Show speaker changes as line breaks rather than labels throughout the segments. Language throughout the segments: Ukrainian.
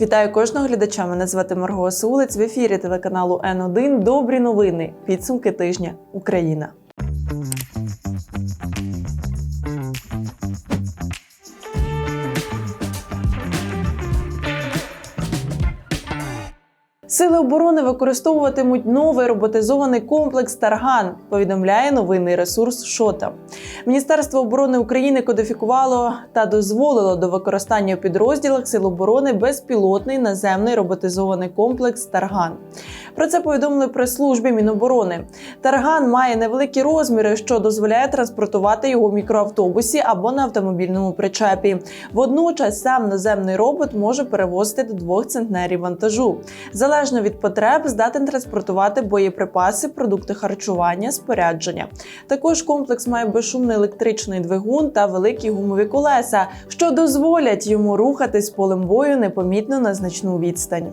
Вітаю кожного глядача. Мене звати Марго Сулець. в ефірі телеканалу Н1. Добрі новини. Підсумки тижня. Україна. Сили оборони використовуватимуть новий роботизований комплекс Тарган. Повідомляє новинний ресурс Шота. Міністерство оборони України кодифікувало та дозволило до використання у підрозділах Сил оборони безпілотний наземний роботизований комплекс Тарган. Про це повідомили прес-службі Міноборони. Тарган має невеликі розміри, що дозволяє транспортувати його в мікроавтобусі або на автомобільному причепі. Водночас сам наземний робот може перевозити до двох центнерів вантажу. Залежно від потреб, здатен транспортувати боєприпаси, продукти харчування, спорядження. Також комплекс має безшумний електричний двигун та великі гумові колеса, що дозволять йому рухатись полем бою непомітно на значну відстань.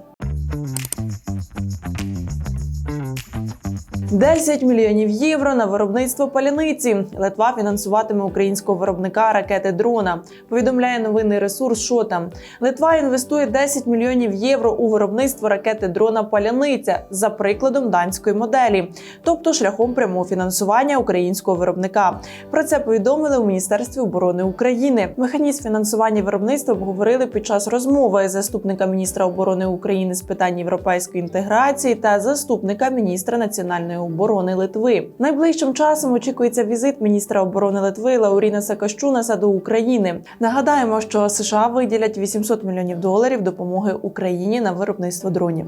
10 мільйонів євро на виробництво паляниці. Литва фінансуватиме українського виробника ракети дрона. Повідомляє новинний ресурс Шота. Литва інвестує 10 мільйонів євро у виробництво ракети дрона Паляниця за прикладом данської моделі, тобто шляхом прямого фінансування українського виробника. Про це повідомили у Міністерстві оборони України. Механізм фінансування виробництва обговорили під час розмови заступника міністра оборони України з питань європейської інтеграції та заступника міністра національної оборони Литви. Найближчим часом очікується візит міністра оборони Литви Лауріна Сакащунаса до України. Нагадаємо, що США виділять 800 мільйонів доларів допомоги Україні на виробництво дронів.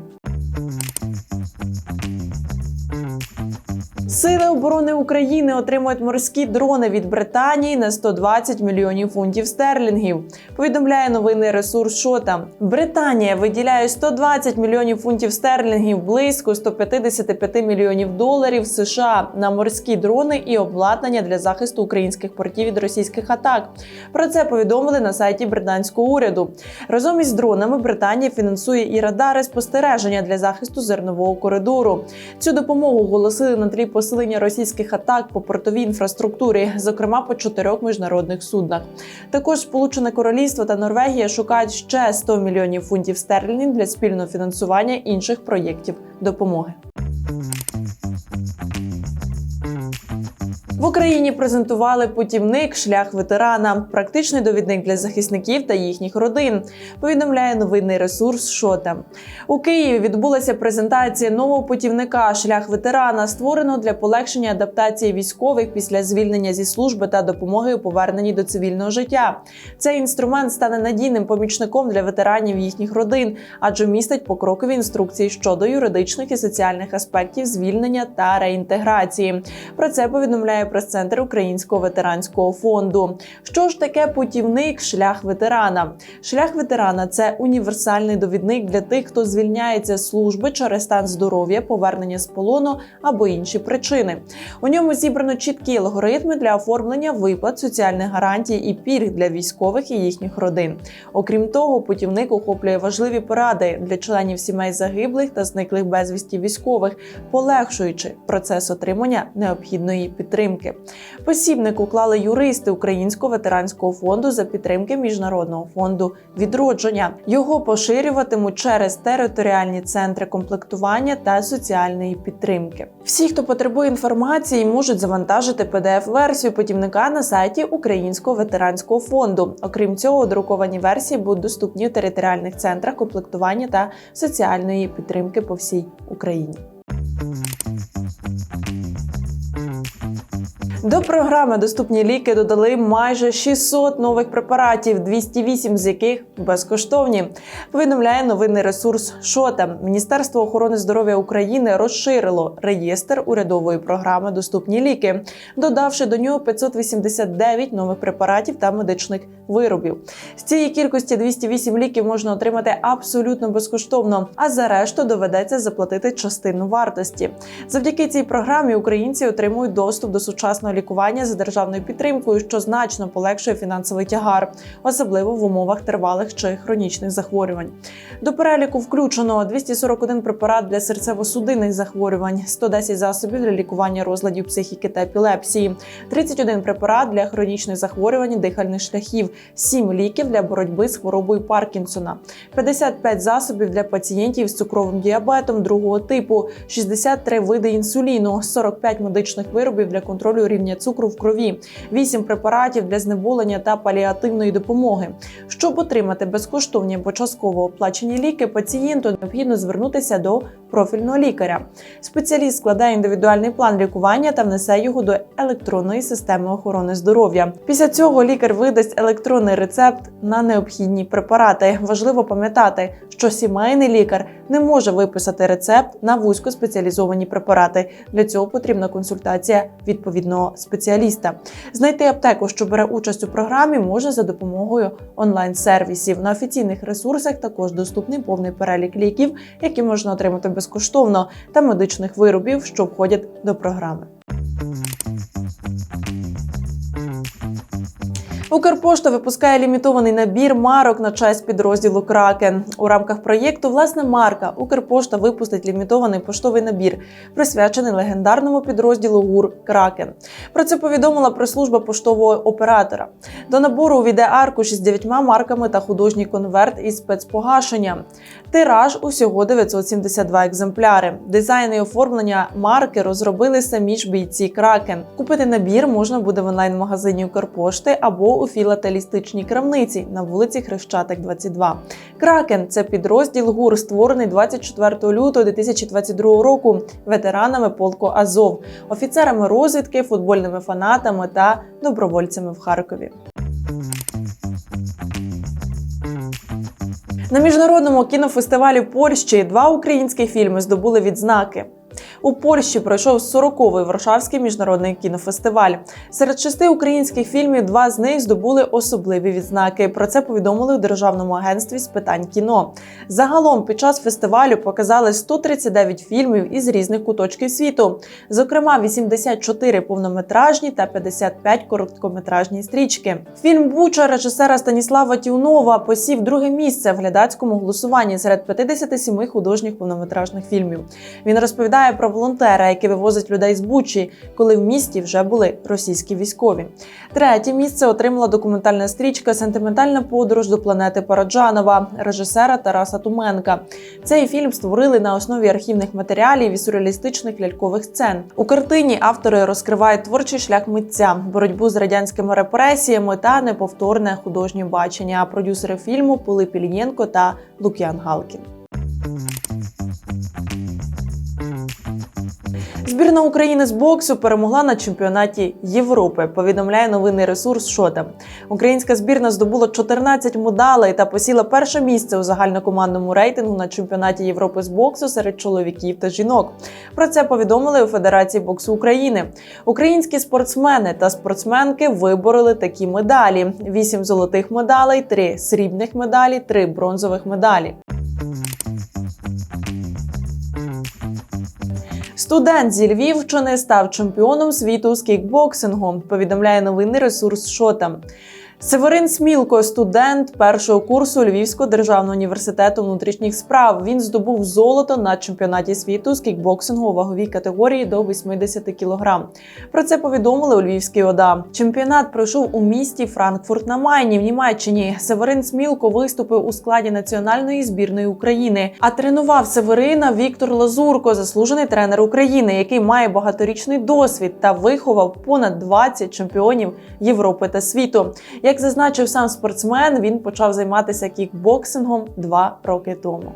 Сили оборони України отримують морські дрони від Британії на 120 мільйонів фунтів стерлінгів. Повідомляє новинний ресурс Шота. Британія виділяє 120 мільйонів фунтів стерлінгів, близько 155 мільйонів доларів США на морські дрони і обладнання для захисту українських портів від російських атак. Про це повідомили на сайті британського уряду. Разом із дронами Британія фінансує і радари спостереження для захисту зернового коридору. Цю допомогу оголосили на тлі посилення російських атак по портовій інфраструктурі, зокрема по чотирьох міжнародних суднах. Також Сполучене Королівство та Норвегія шукають ще 100 мільйонів фунтів стерлінгів для спільного фінансування інших проєктів допомоги. В Україні презентували путівник Шлях ветерана, практичний довідник для захисників та їхніх родин. Повідомляє новинний ресурс Шота. У Києві відбулася презентація нового путівника Шлях ветерана, створеного для полегшення адаптації військових після звільнення зі служби та допомоги у поверненні до цивільного життя. Цей інструмент стане надійним помічником для ветеранів їхніх родин, адже містить покрокові інструкції щодо юридичних і соціальних аспектів звільнення та реінтеграції. Про це повідомляє прес-центр Українського ветеранського фонду. Що ж таке путівник шлях ветерана? Шлях ветерана це універсальний довідник для тих, хто звільняється з служби через стан здоров'я, повернення з полону або інші причини. У ньому зібрано чіткі алгоритми для оформлення виплат, соціальних гарантій і пільг для військових і їхніх родин. Окрім того, путівник охоплює важливі поради для членів сімей загиблих та зниклих безвісті військових, полегшуючи процес отримання необхідної підтримки. Посібник уклали юристи Українського ветеранського фонду за підтримки міжнародного фонду відродження. Його поширюватимуть через територіальні центри комплектування та соціальної підтримки. Всі, хто потребує інформації, можуть завантажити pdf версію путівника на сайті Українського ветеранського фонду. Окрім цього, друковані версії будуть доступні в територіальних центрах комплектування та соціальної підтримки по всій Україні. До програми Доступні ліки додали майже 600 нових препаратів, 208 з яких безкоштовні. Повідомляє новинний ресурс Шота. Міністерство охорони здоров'я України розширило реєстр урядової програми Доступні ліки, додавши до нього 589 нових препаратів та медичних виробів. З цієї кількості 208 ліків можна отримати абсолютно безкоштовно, а за решту доведеться заплатити частину вартості. Завдяки цій програмі українці отримують доступ до сучасного лікування за державною підтримкою, що значно полегшує фінансовий тягар, особливо в умовах тривалих чи хронічних захворювань. До переліку включено 241 препарат для серцево-судинних захворювань, 110 засобів для лікування розладів психіки та епілепсії, 31 препарат для хронічних захворювань дихальних шляхів, 7 ліків для боротьби з хворобою Паркінсона, 55 засобів для пацієнтів з цукровим діабетом другого типу, 63 види інсуліну, 45 медичних виробів для контролю рівня цукру в крові, 8 препаратів для знеболення та паліативної допомоги. Щоб отримати безкоштовні або частково оплачені ліки, пацієнту необхідно звернутися до профільного лікаря. Спеціаліст складає індивідуальний план лікування та внесе його до електронної системи охорони здоров'я. Після цього лікар видасть електронний рецепт на необхідні препарати. Важливо пам'ятати, що сімейний лікар не може виписати рецепт на вузькоспеціалізовані препарати. Для цього потрібна консультація відповідного спеціаліста. Знайти аптеку, що бере участь у програмі, може за допомогою онлайн-сервісів. На офіційних ресурсах також доступний повний перелік ліків, які можна отримати безкоштовно, та медичних виробів, що входять до програми. Укрпошта випускає лімітований набір марок на честь підрозділу Кракен. У рамках проєкту власна марка Укрпошта випустить лімітований поштовий набір, присвячений легендарному підрозділу ГУР Кракен. Про це повідомила прес-служба поштового оператора. До набору увійде аркуш із дев'ятьма марками та художній конверт із спецпогашенням. Тираж усього 972 екземпляри. Дизайн і оформлення марки розробили самі ж бійці Кракен. Купити набір можна буде в онлайн-магазині Укрпошти або у філателістичній крамниці на вулиці Хрещатик, 22. Кракен це підрозділ ГУР, створений 24 лютого 2022 року ветеранами полку Азов, офіцерами розвідки, футбольними фанатами та добровольцями в Харкові. На міжнародному кінофестивалі Польщі два українські фільми здобули відзнаки. У Польщі пройшов 40-й Варшавський міжнародний кінофестиваль. Серед шести українських фільмів два з них здобули особливі відзнаки. Про це повідомили у Державному агентстві з питань кіно. Загалом під час фестивалю показали 139 фільмів із різних куточків світу, зокрема 84 повнометражні та 55 короткометражні стрічки. Фільм Буча режисера Станіслава Тіунова посів друге місце в глядацькому голосуванні серед 57 художніх повнометражних фільмів. Він розповідає про волонтера, який вивозить людей з Бучі, коли в місті вже були російські військові. Третє місце отримала документальна стрічка Сентиментальна подорож до планети Параджанова режисера Тараса Туменка. Цей фільм створили на основі архівних матеріалів і сюрреалістичних лялькових сцен. У картині автори розкривають творчий шлях митця, боротьбу з радянськими репресіями та неповторне художнє бачення. А продюсери фільму Пилип Ільєнко та Лук'ян Галкін. Збірна України з боксу перемогла на чемпіонаті Європи. Повідомляє новинний ресурс Шота. Українська збірна здобула 14 медалей та посіла перше місце у загальнокомандному рейтингу на чемпіонаті Європи з боксу серед чоловіків та жінок. Про це повідомили у Федерації боксу України. Українські спортсмени та спортсменки вибороли такі медалі: 8 золотих медалей, 3 срібних медалі, 3 бронзових медалі. Студент зі Львівщини став чемпіоном світу з кікбоксингу. Повідомляє новинний ресурс Шота. Северин Смілко, студент першого курсу Львівського державного університету внутрішніх справ. Він здобув золото на чемпіонаті світу з кікбоксингу у ваговій категорії до 80 кг. Про це повідомили у Львівській ОДА. Чемпіонат пройшов у місті Франкфурт на Майні в Німеччині. Северин Смілко виступив у складі національної збірної України. А тренував Северина Віктор Лазурко, заслужений тренер України, який має багаторічний досвід та виховав понад 20 чемпіонів Європи та світу. Як зазначив сам спортсмен, він почав займатися кікбоксингом два роки тому.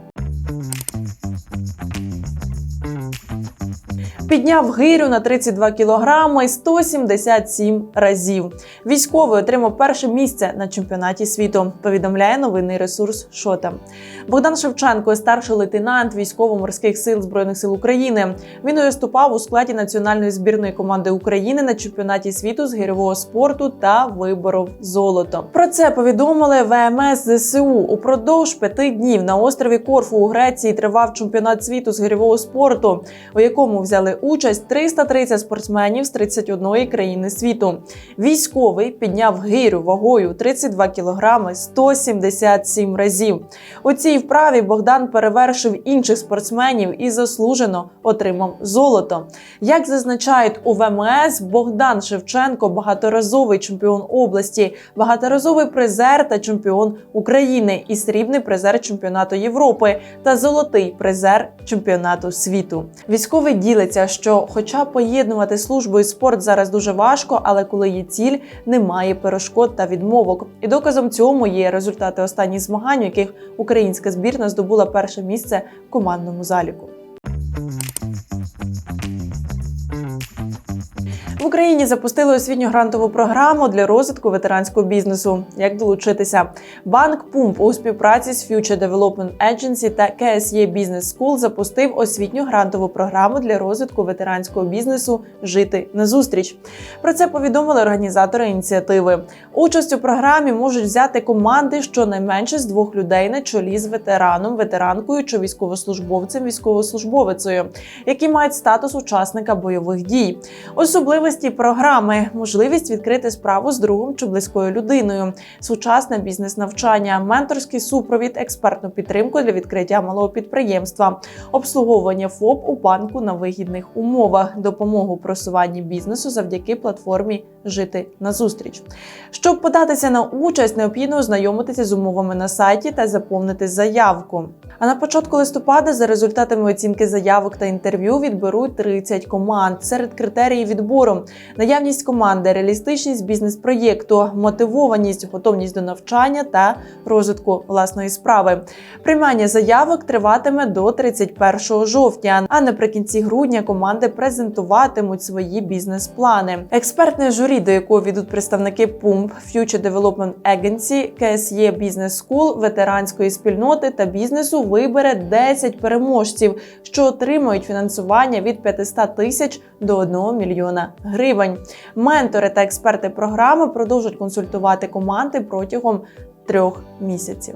Підняв гирю на 32 кілограми 177 разів. Військовий отримав перше місце на чемпіонаті світу. Повідомляє новинний ресурс Шота. Богдан Шевченко, старший лейтенант військово-морських сил збройних сил України. Він виступав у складі національної збірної команди України на чемпіонаті світу з гирьового спорту та виборов золото. Про це повідомили ВМС ЗСУ. Упродовж п'яти днів на острові Корфу у Греції тривав чемпіонат світу з гирьового спорту, у якому взяли участь 330 спортсменів з 31 країни світу. Військовий підняв гирю вагою 32 кілограми 177 разів. У цій вправі Богдан перевершив інших спортсменів і заслужено отримав золото. Як зазначають у ВМС, Богдан Шевченко багаторазовий чемпіон області, багаторазовий призер та чемпіон України і срібний призер чемпіонату Європи та золотий призер чемпіонату світу. Військовий ділиться, що, хоча поєднувати службу і спорт зараз дуже важко, але коли є ціль, немає перешкод та відмовок. І доказом цьому є результати останніх змагань, у яких українська збірна здобула перше місце в командному заліку. В Україні запустили освітню грантову програму для розвитку ветеранського бізнесу. Як долучитися? Банк Пумп у співпраці з Future Development Agency та KSE Business School запустив освітню грантову програму для розвитку ветеранського бізнесу Жити на зустріч. Про це повідомили організатори ініціативи. Участь у програмі можуть взяти команди щонайменше з двох людей на чолі з ветераном, ветеранкою чи військовослужбовцем, військовослужбовицею, які мають статус учасника бойових дій. Особливості програми можливість відкрити справу з другом чи близькою людиною, сучасне бізнес-навчання, менторський супровід, експертну підтримку для відкриття малого підприємства, обслуговування ФОП у банку на вигідних умовах, допомогу просуванні бізнесу завдяки платформі Жити на зустріч. Щоб податися на участь, необхідно ознайомитися з умовами на сайті та заповнити заявку. А на початку листопада за результатами оцінки заявок та інтерв'ю відберуть 30 команд серед критеріїв відбору: наявність команди, реалістичність бізнес-проєкту, мотивованість, готовність до навчання та розвитку власної справи. Приймання заявок триватиме до 31 жовтня. А наприкінці грудня команди презентуватимуть свої бізнес-плани. Експертне журі, до якого відуть представники PUMP, Future Development Agency, KSE Business School, ветеранської спільноти та бізнесу вибере 10 переможців, що отримують фінансування від 500 тисяч до 1 мільйона гривень. Ментори та експерти програми продовжать консультувати команди протягом трьох місяців.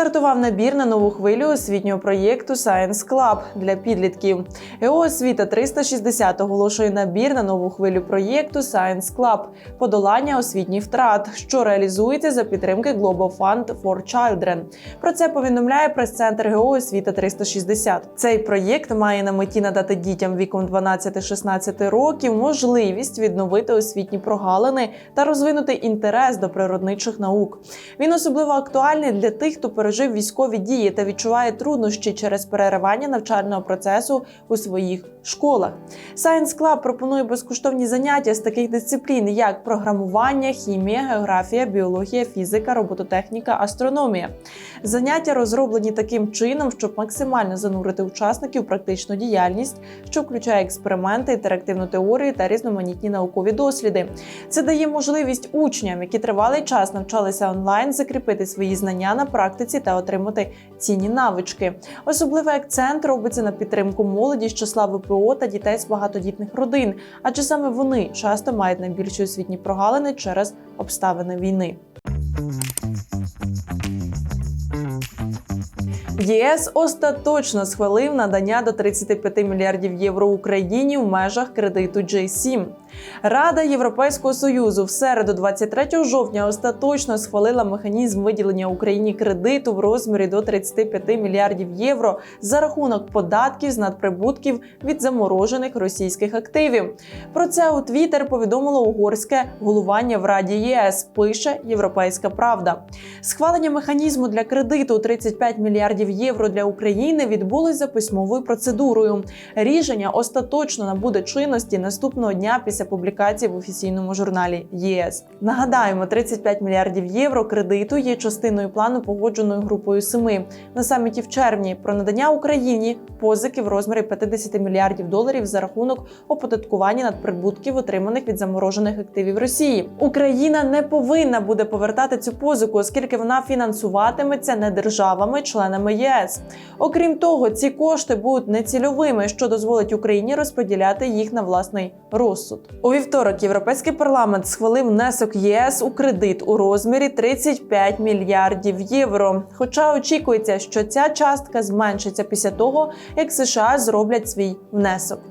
Стартував набір на нову хвилю освітнього проєкту Science Club для підлітків. ЕО освіта 360 оголошує набір на нову хвилю проєкту Science Club – подолання освітніх втрат, що реалізується за підтримки Global Fund for Children. Про це повідомляє прес-центр ГО освіта 360. Цей проєкт має на меті надати дітям віком 12-16 років можливість відновити освітні прогалини та розвинути інтерес до природничих наук. Він особливо актуальний для тих, хто пережив військові дії та відчуває труднощі через переривання навчального процесу у своїх школах. Science Club пропонує безкоштовні заняття з таких дисциплін, як програмування, хімія, географія, біологія, фізика, робототехніка, астрономія. Заняття розроблені таким чином, щоб максимально занурити учасників практичну діяльність, що включає експерименти, інтерактивну теорію та різноманітні наукові досліди. Це дає можливість учням, які тривалий час навчалися онлайн, закріпити свої знання на практиці та отримати цінні навички. Особливий акцент робиться на підтримку молоді з числа ВПО та дітей з багатодітних родин, адже саме вони часто мають найбільші освітні прогалини через обставини війни. ЄС остаточно схвалив надання до 35 мільярдів євро Україні в межах кредиту J7. Рада Європейського союзу в середу, 23 жовтня, остаточно схвалила механізм виділення Україні кредиту в розмірі до 35 мільярдів євро за рахунок податків з надприбутків від заморожених російських активів. Про це у Твіттер повідомило угорське головування в Раді ЄС. Пише Європейська Правда. Схвалення механізму для кредиту у 35 мільярдів євро для України відбулось за письмовою процедурою. Рішення остаточно набуде чинності наступного дня після публікації в офіційному журналі ЄС. Нагадаємо, 35 мільярдів євро кредиту є частиною плану погодженою групою семи на саміті в червні про надання Україні позики в розмірі 50 мільярдів доларів за рахунок оподаткування надприбутків, отриманих від заморожених активів Росії. Україна не повинна буде повертати цю позику, оскільки вона фінансуватиметься не державами-членами ЄС. Окрім того, ці кошти будуть нецільовими, що дозволить Україні розподіляти їх на власний розсуд. У вівторок європейський парламент схвалив внесок ЄС у кредит у розмірі 35 мільярдів євро. Хоча очікується, що ця частка зменшиться після того, як США зроблять свій внесок.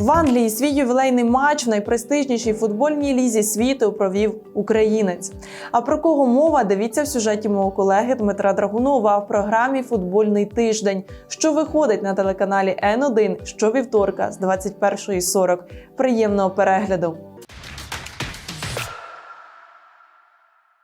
В Англії свій ювілейний матч в найпрестижнішій футбольній лізі світу провів українець. А про кого мова? Дивіться в сюжеті мого колеги Дмитра Драгунова в програмі Футбольний тиждень, що виходить на телеканалі Н1 щовівторка з 21.40. Приємного перегляду!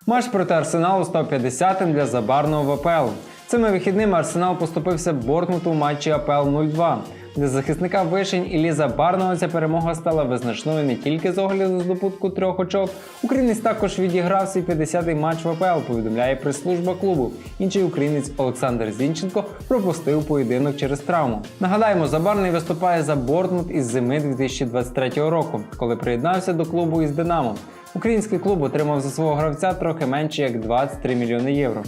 Матч проти Арсеналу став 50-м для Забарного в АПЛ. Цими вихідними Арсенал поступився Бортмуту в матчі АПЛ 0-2. Для захисника Вишень Іллі Забарного ця перемога стала визначною не тільки з огляду здобутку трьох очок. Українець також відіграв свій 50-й матч в АПЛ, повідомляє прес-служба клубу. Інший українець Олександр Зінченко пропустив поєдинок через травму. Нагадаємо, Забарний виступає за Бортмут із зими 2023 року, коли приєднався до клубу із Динамо. Український клуб отримав за свого гравця трохи менше як 23 мільйони євро.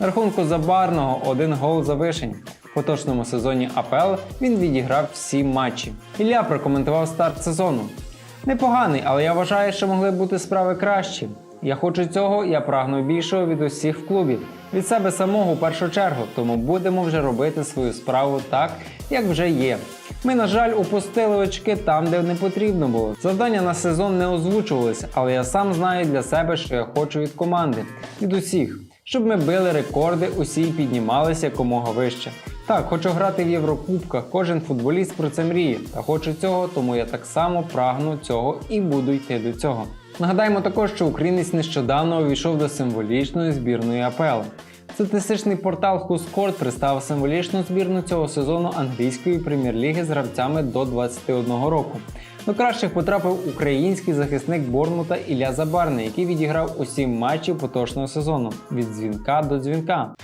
На рахунку Забарного один гол за вишень. В поточному сезоні АПЛ він відіграв всі матчі. Ілля прокоментував старт сезону. Непоганий, але я вважаю, що могли бути справи кращі. Я хочу цього, я прагну більшого від усіх в клубі, від себе самого в першу чергу, тому будемо вже робити свою справу так, як вже є. Ми, на жаль, упустили очки там, де не потрібно було. Завдання на сезон не озвучувалися, але я сам знаю для себе, що я хочу від команди, від усіх, щоб ми били рекорди, усі й піднімалися якомога вище. Так, хочу грати в Єврокубках, кожен футболіст про це мріє. Та хочу цього, тому я так само прагну цього і буду йти до цього. Нагадаємо також, що українець нещодавно увійшов до символічної збірної АПЛ. Статистичний портал Хускорт представив символічну збірну цього сезону англійської прем'єр-ліги з гравцями до 21 року. До кращих потрапив український захисник Борнмута Ілля Забарний, який відіграв усі матчі поточного сезону від дзвінка до дзвінка.